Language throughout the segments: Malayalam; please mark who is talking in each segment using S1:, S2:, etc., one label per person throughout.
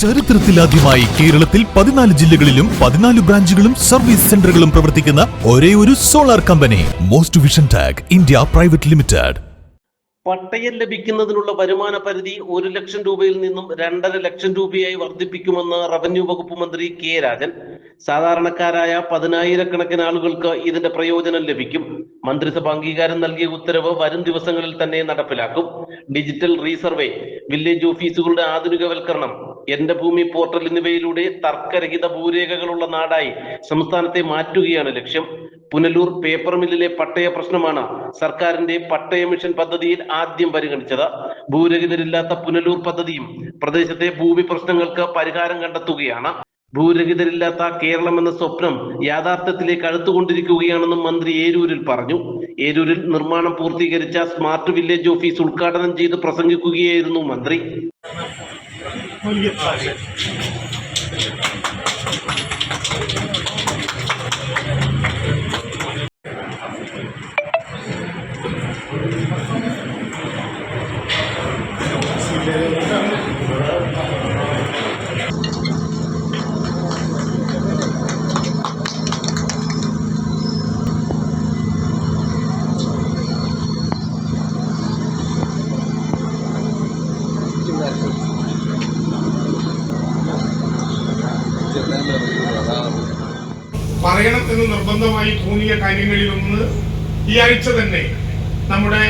S1: ചരിത്രത്തിലാദ്യമായി കേരളത്തിൽ പതിനാല് ജില്ലകളിലും പതിനാല് ബ്രാഞ്ചുകളും സർവീസ് സെന്ററുകളും പ്രവർത്തിക്കുന്ന ഒരേ ഒരു solar company most vision tag India private limited
S2: പട്ടയം ലഭിക്കുന്നതിനുള്ള വരുമാന പരിധി ഒരു ലക്ഷം രൂപയിൽ നിന്നും രണ്ടര ലക്ഷം രൂപയായി വർദ്ധിപ്പിക്കുമെന്ന് റവന്യൂ വകുപ്പ് മന്ത്രി കെ രാജൻ. സാധാരണക്കാരായ പതിനായിരക്കണക്കിന് ആളുകൾക്ക് ഇതിന്റെ പ്രയോജനം ലഭിക്കും. മന്ത്രിസഭ അംഗീകാരം നൽകിയ ഉത്തരവ് വരും ദിവസങ്ങളിൽ തന്നെ നടപ്പിലാക്കും. ഡിജിറ്റൽ റീസർവേ വില്ലേജ് ഓഫീസുകളുടെ ആധുനികവൽക്കരണം എന്റെ ഭൂമി പോർട്ടൽ എന്നിവയിലൂടെ തർക്കരഹിത ഭൂരേഖകളുള്ള നാടായി സംസ്ഥാനത്തെ മാറ്റുകയാണ് ലക്ഷ്യം. പുനലൂർ പേപ്പർ മില്ലിലെ പട്ടയ പ്രശ്നമാണ് സർക്കാരിന്റെ പട്ടയ മിഷൻ പദ്ധതിയിൽ ആദ്യം പരിഗണിച്ചത്. ഭൂരഹിതരില്ലാത്ത പുനലൂർ പദ്ധതിയും പ്രദേശത്തെ ഭൂമി പ്രശ്നങ്ങൾക്ക് പരിഹാരം കണ്ടെത്തുകയാണ്. ഭൂരഹിതരില്ലാത്ത കേരളം എന്ന സ്വപ്നം യാഥാർത്ഥ്യത്തിലേക്ക് അടുത്തുകൊണ്ടിരിക്കുകയാണെന്നും മന്ത്രി ഏരൂരിൽ പറഞ്ഞു. ഏരൂരിൽ നിർമ്മാണം പൂർത്തീകരിച്ച സ്മാർട്ട് വില്ലേജ് ഓഫീസ് ഉദ്ഘാടനം ചെയ്ത് പ്രസംഗിക്കുകയായിരുന്നു മന്ത്രി. bölge tarzı. Thank you.
S3: പറയണം എന്ന് നിർബന്ധമായി തോന്നിയ കാര്യങ്ങളിലൊന്ന് ഈ ആഴ്ച തന്നെ നമ്മുടെ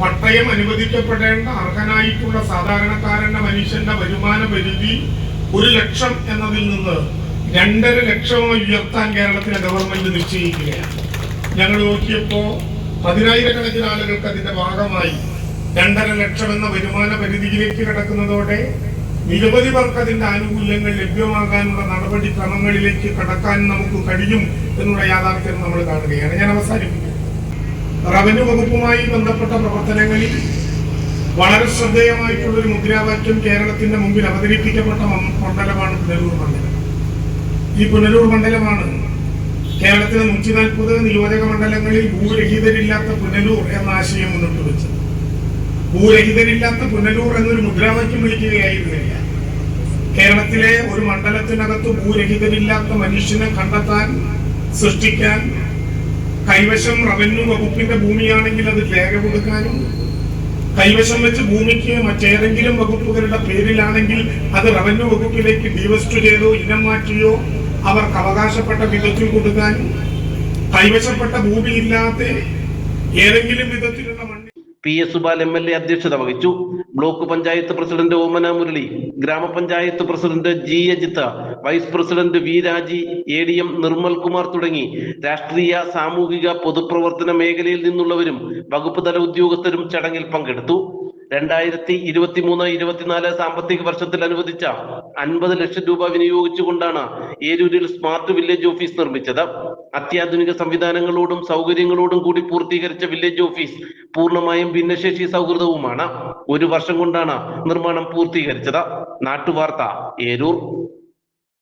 S3: പട്ടയം അനുവദിക്കപ്പെടേണ്ട അർഹനായിട്ടുള്ള സാധാരണക്കാരന്റെ മനുഷ്യന്റെ വരുമാന പരിധി ഒരു ലക്ഷം എന്നതിൽ നിന്ന് രണ്ടര ലക്ഷമായി ഉയർത്താൻ കേരളത്തിലെ ഗവൺമെന്റ് നിശ്ചയിക്കുകയാണ്. ഞങ്ങൾ നോക്കിയപ്പോ പതിനായിരക്കണക്കിന് ആളുകൾക്ക് അതിന്റെ ഭാഗമായി രണ്ടര ലക്ഷം എന്ന വരുമാന പരിധിയിലേക്ക് കിടക്കുന്നതോടെ നിരവധി പേർക്ക് അതിന്റെ ആനുകൂല്യങ്ങൾ ലഭ്യമാകാനുള്ള നടപടിക്രമങ്ങളിലേക്ക് കടക്കാൻ നമുക്ക് കഴിയും എന്നുള്ള യാഥാർത്ഥ്യം നമ്മൾ കാണുകയാണ്. ഞാൻ അവസാനിപ്പിക്കും. റവന്യൂ വകുപ്പുമായി ബന്ധപ്പെട്ട പ്രവർത്തനങ്ങളിൽ വളരെ ശ്രദ്ധേയമായിട്ടുള്ള ഒരു മുദ്രാവാക്യം കേരളത്തിന്റെ മുമ്പിൽ അവതരിപ്പിക്കപ്പെട്ട മണ്ഡലമാണ് പുനലൂർ മണ്ഡലം. ഈ പുനലൂർ മണ്ഡലമാണ് കേരളത്തിലെ നൂറ്റി നാൽപ്പത് നിയോജക മണ്ഡലങ്ങളിൽ ഭൂരഹിതരില്ലാത്ത പുനലൂർ എന്ന ആശയം മുന്നോട്ട് വെച്ചത്. ഭൂരഹിതരില്ലാത്ത പുനലൂർ എന്നൊരു മുദ്രാവാക്യം വിളിക്കുകയായിരുന്നില്ല കേരളത്തിലെ ഒരു മണ്ഡലത്തിനകത്ത് ഭൂരഹിതരില്ലാത്ത മനുഷ്യനെ കണ്ടെത്താൻ സൃഷ്ടിക്കാൻ കൈവശം റവന്യൂ വകുപ്പിന്റെ ഭൂമിയാണെങ്കിൽ അത് രേഖ കൊടുക്കാനും കൈവശം വെച്ച് ഭൂമിക്ക് മറ്റേതെങ്കിലും വകുപ്പുകളുടെ പേരിലാണെങ്കിൽ അത് റവന്യൂ വകുപ്പിലേക്ക് ഡിവസ്റ്റ് ചെയ്തോ ഇനം മാറ്റിയോ അവർക്ക് അവകാശപ്പെട്ട വിധത്തിൽ കൊടുക്കാനും കൈവശപ്പെട്ട ഭൂമിയില്ലാതെ ഏതെങ്കിലും വിധത്തിലുള്ള
S2: P S Supal M L A അധ്യക്ഷത വഹിച്ചു. ബ്ലോക്ക് പഞ്ചായത്ത് പ്രസിഡന്റ് ഓമന മുരളി ഗ്രാമപഞ്ചായത്ത് president G Ajitha vice president V Raji A D M Nirmal Kumar തുടങ്ങി രാഷ്ട്രീയ സാമൂഹിക പൊതുപ്രവർത്തന മേഖലയിൽ നിന്നുള്ളവരും വകുപ്പ് തല ഉദ്യോഗസ്ഥരും ചടങ്ങിൽ പങ്കെടുത്തു. രണ്ടായിരത്തി ഇരുപത്തി മൂന്ന് ഇരുപത്തിനാല് സാമ്പത്തിക വർഷത്തിൽ അനുവദിച്ച അൻപത് ലക്ഷം രൂപ വിനിയോഗിച്ചുകൊണ്ടാണ് ഏരൂരിൽ സ്മാർട്ട് വില്ലേജ് ഓഫീസ് നിർമ്മിച്ചത്. അത്യാധുനിക സംവിധാനങ്ങളോടും സൗകര്യങ്ങളോടും കൂടി പൂർത്തീകരിച്ച വില്ലേജ് ഓഫീസ് പൂർണമായും ഭിന്നശേഷി സൗഹൃദവുമാണ്. ഒരു വർഷം കൊണ്ടാണ് നിർമ്മാണം പൂർത്തീകരിച്ചത്. നാട്ടുവാർത്ത ഏരൂർ.